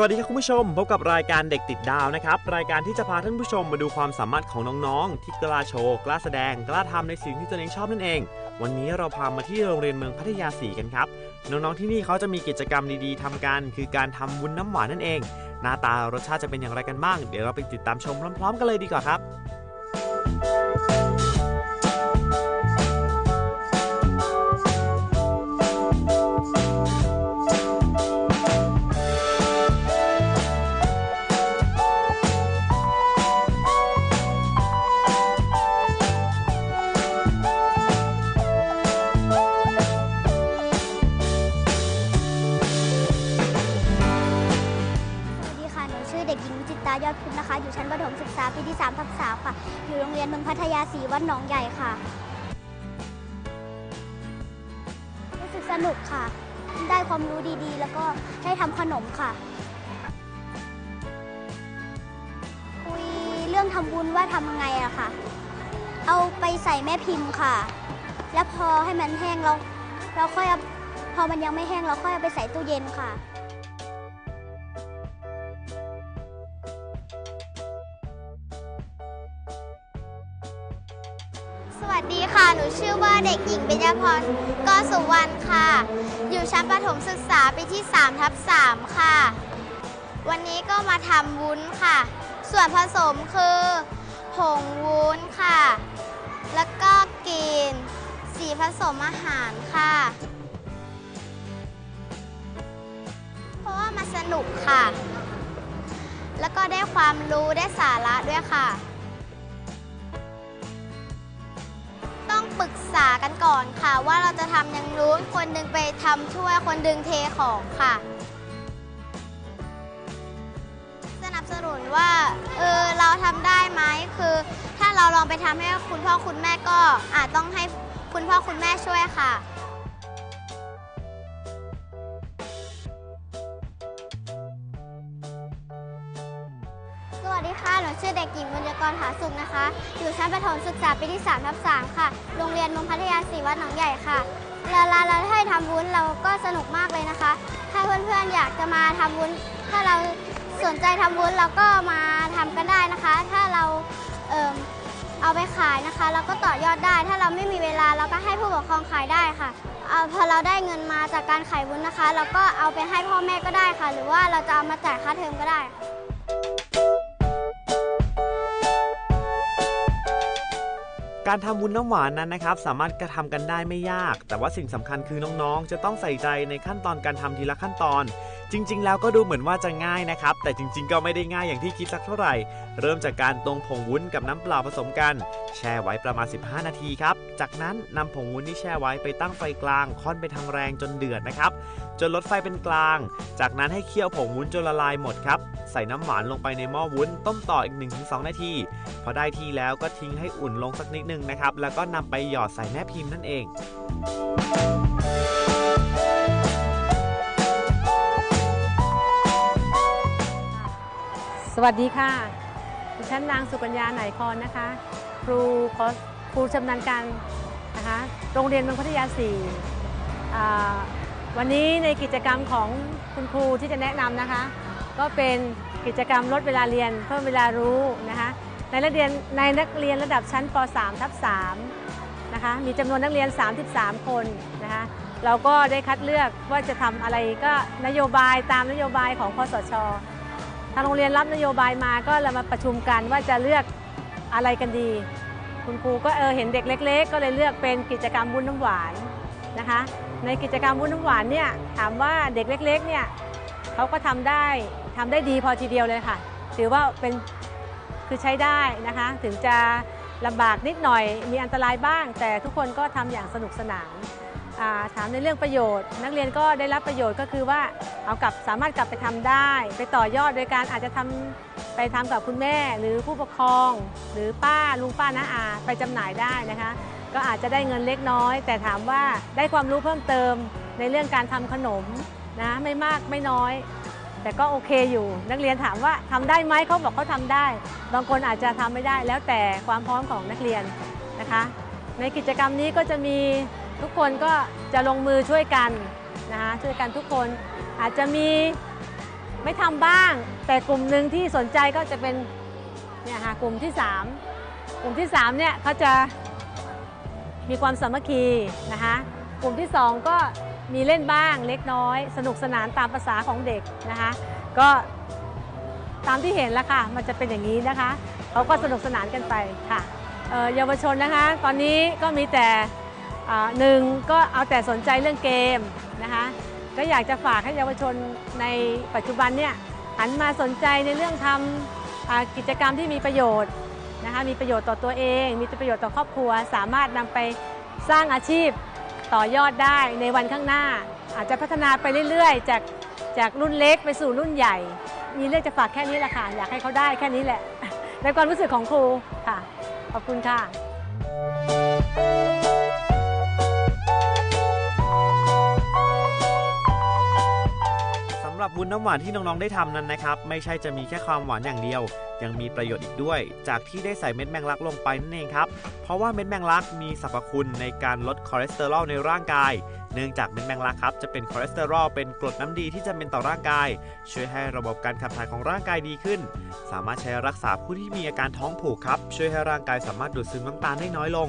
สวัสดีครับคุณผู้ชมพบกับรายการเด็กติดดาวนะครับ รายการที่จะพาท่านผู้ชมมาดูความสามารถของน้องๆ ที่กล้าโชว์กล้าแสดงกล้าทำในสิ่งที่ตัวเองชอบนั่นเอง วันนี้เราพามาที่โรงเรียนเมืองพัทยาสีกันครับน้องๆที่นี่เขาจะมีกิจกรรมดีๆทำกัน คือการทำวุ้นน้ำหวานนั่นเอง หน้าตารสชาติจะเป็นอย่างไรกันบ้าง เดี๋ยวเราไปติดตามชมพร้อมๆ กันเลยดีกว่าครับ ค่ะ อยู่โรงเรียนเมืองพัทยาศรีวัดหนองใหญ่ค่ะ รู้สึกสนุกค่ะ ได้ความรู้ดีๆ แล้วก็ได้ทำขนมค่ะ คุยเรื่องทำบุญว่าทำยังไงอะค่ะ เอาไปใส่แม่พิมพ์ค่ะ แล้วพอให้มันแห้งเราเราค่อยเอาพอมันยังไม่แห้งเราค่อยเอาไปใส่ตู้เย็นค่ะ ชื่อว่าเด็กหญิงเบญจพรกสุวรรณค่ะ อยู่ชั้นประถมศึกษาปีที่3ทับ3ค่ะ วันนี้ก็มาทำวุ้นค่ะ ส่วนผสมคือผงวุ้นค่ะ แล้วก็กลีนสีผสมอาหารค่ะ เพราะว่ามันสนุกค่ะ แล้วก็ได้ความรู้ได้สาระด้วยค่ะ ปรึกษากันก่อนค่ะ ว่าเราจะทำอย่างนู้นคนดึงไปทำช่วยคนดึงเทของค่ะ สนับสนุนว่าเออเราทำได้ไหมคือ ถ้าเราลองไปทำให้คุณพ่อคุณแม่ก็อาจต้องให้คุณพ่อคุณแม่ช่วยค่ะ วัสดีค่ะ หนูชื่อเด็กหญิงบุญยกรผาสุขนะคะ อยู่ชั้นประถมศึกษาปีที่3ทับ3ค่ะ โรงเรียนมงพัทยาศรีวัดหนองใหญ่ค่ะเวลาเราให้ทำวุ้นเราก็สนุกมากเลยนะคะ ถ้าเพื่อนๆอยากจะมาทำวุ้น ถ้าเราสนใจทำวุ้นเราก็มาทำกันได้นะคะ ถ้าเราเอิ่มเอาไปขายนะคะ เราก็ต่อยอดได้ ถ้าเราไม่มีเวลาเราก็ให้ผู้ปกครองขายได้ค่ะเอาพอเราได้เงินมาจากการขายวุ้นนะคะ เราก็เอาไปให้พ่อแม่ก็ได้ค่ะ หรือว่าเราจะเอามาจ่ายค่าเทอมก็ได้ การทำวุ้นน้ำหวานนั้นนะครับสามารถกระทำกันได้ไม่ยาก แต่ว่าสิ่งสำคัญคือน้องๆ จะต้องใส่ใจในขั้นตอนการทำทีละขั้นตอน จริง ๆ แล้วก็ดูเหมือนว่าจะง่ายนะครับ แต่จริง ๆ ก็ไม่ได้ง่ายอย่างที่คิดสักเท่าไหร่ เริ่มจากการตรงผงวุ้นกับน้ำเปล่าผสมกัน แช่ไว้ประมาณ 15 นาทีครับ จากนั้นนำผงวุ้นที่แช่ไว้ไปตั้งไฟกลางค่อนไปทางแรงจนเดือดนะครับ จนลดไฟเป็นกลาง จากนั้นให้เคี่ยวผงวุ้นจนละลายหมดครับ ใส่น้ำหวานลงไปในหม้อวุ้น ต้มต่ออีก 1-2 นาที พอได้ที่แล้วก็ทิ้งให้อุ่นลงสักนิดนึงนะครับ แล้วก็นำไปหยอดใส่แม่พิมพ์นั่นเอง สวัสดีค่ะ ดิฉันนางสุกัญญาไหนพรนนะคะ ครูคอร์สครูชำนาญการนะคะ โรงเรียนเมืองพัทยาสี่วันนี้ในกิจกรรมของคุณครูที่จะแนะนำนะคะ ก็เป็นกิจกรรมลดเวลาเรียนเพิ่มเวลารู้นะคะ ในนักเรียนในนักเรียนระดับชั้นป .3 ทับ3นะคะ มีจำนวนนักเรียน 33 คนนะคะ เราก็ได้คัดเลือกว่าจะทำอะไรก็นโยบายตามนโยบายของคอสชางโรงเรียนรับนโยบายมาก็เรามาประชุมกันว่าจะเลือกอะไรกันดี คุณครูก็เออเห็นเด็กเล็ก ๆ ก็เลยเลือกเป็นกิจกรรมวุ้นน้ำหวานนะคะ ในกิจกรรมวุ้นน้ำหวานเนี่ยถามว่าเด็กเล็ก ๆ เนี่ยเขาก็ทำได้ทำได้ดีพอทีเดียวเลยค่ะ ถือว่าเป็นคือใช้ได้นะคะ ถึงจะลำบากนิดหน่อยมีอันตรายบ้าง แต่ทุกคนก็ทำอย่างสนุกสนาน ถามในเรื่องประโยชน์ นักเรียนก็ได้รับประโยชน์ก็คือว่าเอากลับสามารถกลับไปทำได้ ไปต่อยอดโดยการอาจจะทำไปทำกับคุณแม่ หรือผู้ปกครอง หรือป้าลุงป้าน้าอาไปจำหน่ายได้นะคะ ก็อาจจะได้เงินเล็กน้อย แต่ถามว่าได้ความรู้เพิ่มเติมในเรื่องการทำขนมนะไม่มากไม่น้อย แต่ก็โอเคอยู่ นักเรียนถามว่าทำได้ไหมเขาบอกเขาทำได้ บางคนอาจจะทำไม่ได้แล้วแต่ความพร้อมของนักเรียนนะคะ ในกิจกรรมนี้ก็จะมี ทุกคนก็จะลงมือช่วยกันนะคะช่วยกันทุกคนอาจจะมีไม่ทำบ้าง แต่กลุ่มหนึ่งที่สนใจก็จะเป็นเนี่ยค่ะกลุ่มที่ 3 กลุ่มที่3เนี่ยเขาจะมีความสามัคคีนะคะกลุ่มที่ 2 ก็มีเล่นบ้างเล็กน้อย สนุกสนานตามภาษาของเด็กนะคะก็ตามที่เห็นแล้วค่ะ มันจะเป็นอย่างนี้นะคะเขาก็สนุกสนานกันไปค่ะเเยาวชนนะคะ ตอนนี้ก็มีแต่ หนึ่งก็เอาแต่สนใจเรื่องเกมนะคะก็อยากจะฝากให้เยาวชนในปัจจุบันเนี่ยหันมาสนใจในเรื่องทำกิจกรรมที่มีประโยชน์นะคะมีประโยชน์ต่อตัวเอง มีประโยชน์ต่อครอบครัว สามารถนำไปสร้างอาชีพต่อยอดได้ในวันข้างหน้า อาจจะพัฒนาไปเรื่อยๆ จากจากรุ่นเล็กไปสู่รุ่นใหญ่ มีเรื่องจะฝากแค่นี้แหละค่ะ อยากให้เขาได้แค่นี้แหละในความรู้สึกของครูค่ะ ขอบคุณค่ะ วุ้นน้ำหวานที่น้องๆได้ทำนั้นนะครับ ไม่ใช่จะมีแค่ความหวานอย่างเดียว ยังมีประโยชน์อีกด้วย จากที่ได้ใส่เม็ดแมงลักลงไปนั่นเองครับ เพราะว่าเม็ดแมงลักมีสรรพคุณในการลดคอเลสเตอรอลในร่างกาย เนื่องจากเม็ดแมงลักครับจะเป็นคอเลสเตอรอลเป็นกรดน้ำดีที่จำเป็นต่อร่างกาย ช่วยให้ระบบการขับถ่ายของร่างกายดีขึ้น สามารถใช้รักษาผู้ที่มีอาการท้องผูกครับช่วยให้ร่างกายสามารถดูดซึมน้ำตาลได้น้อยลง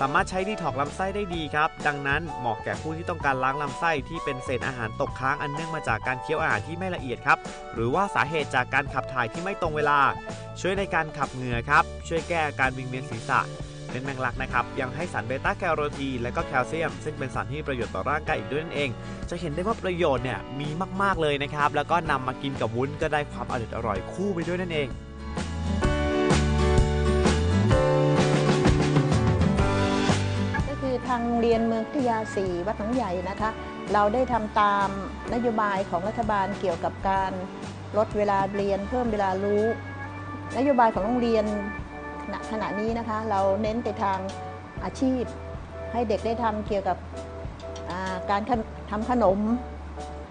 สามารถใช้ดีท็อกลำไส้ได้ดีครับ ดังนั้นเหมาะแก่ผู้ที่ต้องการล้างลำไส้ที่เป็นเศษอาหารตกค้างอันเนื่องมาจากการเคี้ยวอาหารที่ไม่ละเอียดครับ หรือว่าสาเหตุจากการขับถ่ายที่ไม่ตรงเวลาช่วยในการขับเหงื่อครับ ช่วยแก้อาการวิงเวียนศีรษะ เป็นแมงลักนะครับ ยังให้สารเบต้าแคโรทีนและก็แคลเซียม ซึ่งเป็นสารที่ประโยชน์ต่อร่างกายอีกด้วยนั่นเอง จะเห็นได้ว่าประโยชน์เนี่ยมีมากๆเลยนะครับ แล้วก็นำมากินกับวุ้นก็ได้ความอร่อยอร่อยคู่ไปด้วยนั่นเองก็คือทางเรียนเมืองพัทยาสีวัดหนองใหญ่นะคะ เราได้ทำตามนโยบายของรัฐบาลเกี่ยวกับการลดเวลาเรียนเพิ่มเวลารู้ นโยบายของโรงเรียนณขณะนี้นะคะเราเน้นไปทางอาชีพ ให้เด็กได้ทำเกี่ยวกับการทำขนม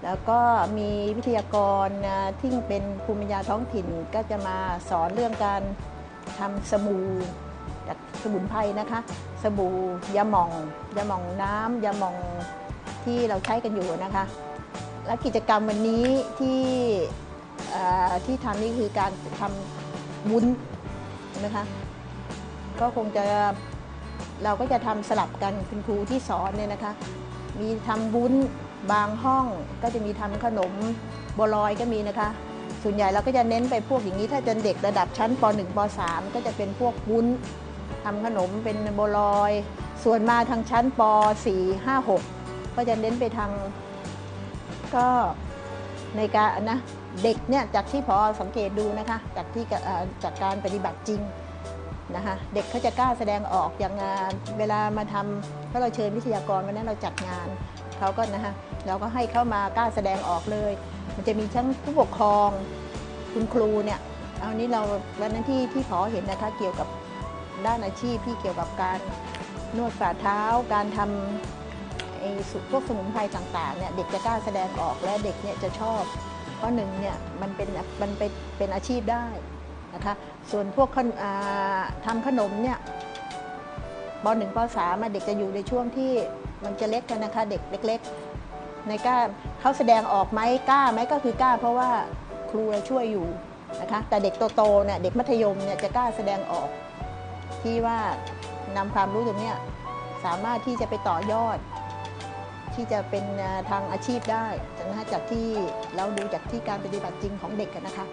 แล้วก็มีวิทยากรที่เป็นภูมิปัญญาท้องถิ่นก็จะมาสอนเรื่องการทำสบู่จากสมุนไพรนะคะ สบู่ยาหม่องยาหม่องน้ำยาหม่องที่เราใช้กันอยู่นะคะ และกิจกรรมวันนี้ที่ที่ทำนี่คือการทำ วุ้นนะคะก็คงจะเราก็จะทำสลับกันคุณครูที่สอนเนี่ยนะคะ มีทำวุ้นบางห้องก็จะมีทำขนมบัวลอยก็มีนะคะ ส่วนใหญ่เราก็จะเน้นไปพวกอย่างนี้ ถ้าจะเด็กระดับชั้นป .1 ป .3 ก็จะเป็นพวกวุ้นทำขนมเป็นบัวลอย ส่วนมาทางชั้นป .4 5 6 ก็จะเน้นไปทางก็ในการนะ เด็กเนี่ยจากที่พอสังเกตดูนะคะจากที่จากการปฏิบัติจริงนะคะเด็กเขาจะกล้าแสดงออกอย่างงานเวลามาทำเพราเราเชิญวิทยากรวันนั้นเราจัดงานเขาก็นะคะเราก็ให้เข้ามากล้าแสดงออกเลย มันจะมีทั้งผู้ปกครองคุณครูเนี่ยเอานี้เราวันนั้นที่ที่พอเห็นนะคะเกี่ยวกับด้านอาชีพที่เกี่ยวกับการนวดฝ่าเท้า การทำไอ้สุพวกสมุนไพรต่างๆเนี่ยเด็กจะกล้าแสดงออกและเด็กเนี่ยจะชอบ เพราะหนึ่งเนี่ยมันเป็นมันเป็นเป็นอาชีพได้นะคะส่วนพวกขนอ่าทำขนมเนี่ยปหนึ่งปสามอะเด็กจะอยู่ในช่วงที่มันจะเล็กกันนะคะเด็กเล็ก ๆ ในกล้าเขาแสดงออกไหมกล้าไหมก็คือกล้า เพราะว่าครูเราช่วยอยู่นะคะแต่เด็กโตๆเนี่ยเด็กมัธยมเนี่ยจะกล้าแสดงออก ที่ว่านำความรู้ตรงนี้สามารถที่จะไปต่อยอด ที่จะเป็นทางอาชีพได้นะคะจากที่เราดูจากที่การปฏิบัติจริงของเด็กกันนะคะ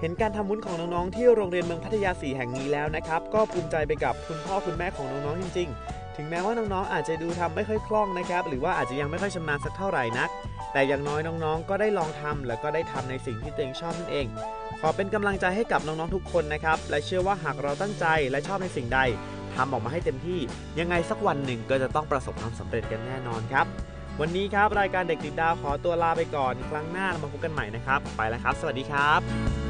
เห็นการทำวุ้นของน้องๆที่โรงเรียนเมืองพัทยาสีแห่งนี้แล้วนะครับ ก็ภูมิใจไปกับคุณพ่อคุณแม่ของน้องๆจริง ๆ ถึงแม้ว่าน้องๆอาจจะดูทำไม่ค่อยคล่องนะครับ หรือว่าอาจจะยังไม่ค่อยชำนาญสักเท่าไหร่นัก แต่อย่างน้อยน้องๆ ก็ได้ลองทำแล้วก็ได้ทำในสิ่งที่ตัวเองชอบนั่นเอง ขอเป็นกำลังใจให้กับน้องๆทุกคนนะครับ และเชื่อว่าหากเราตั้งใจและชอบในสิ่งใดทำออกมาให้เต็มที่ ยังไงสักวันหนึ่งก็จะต้องประสบความสำเร็จกันแน่นอนครับ วันนี้ครับรายการเด็กติดดาวขอตัวลาไปก่อน ครั้งหน้าเรามาพบกันใหม่นะครับ ไปแล้วครับ สวัสดีครับ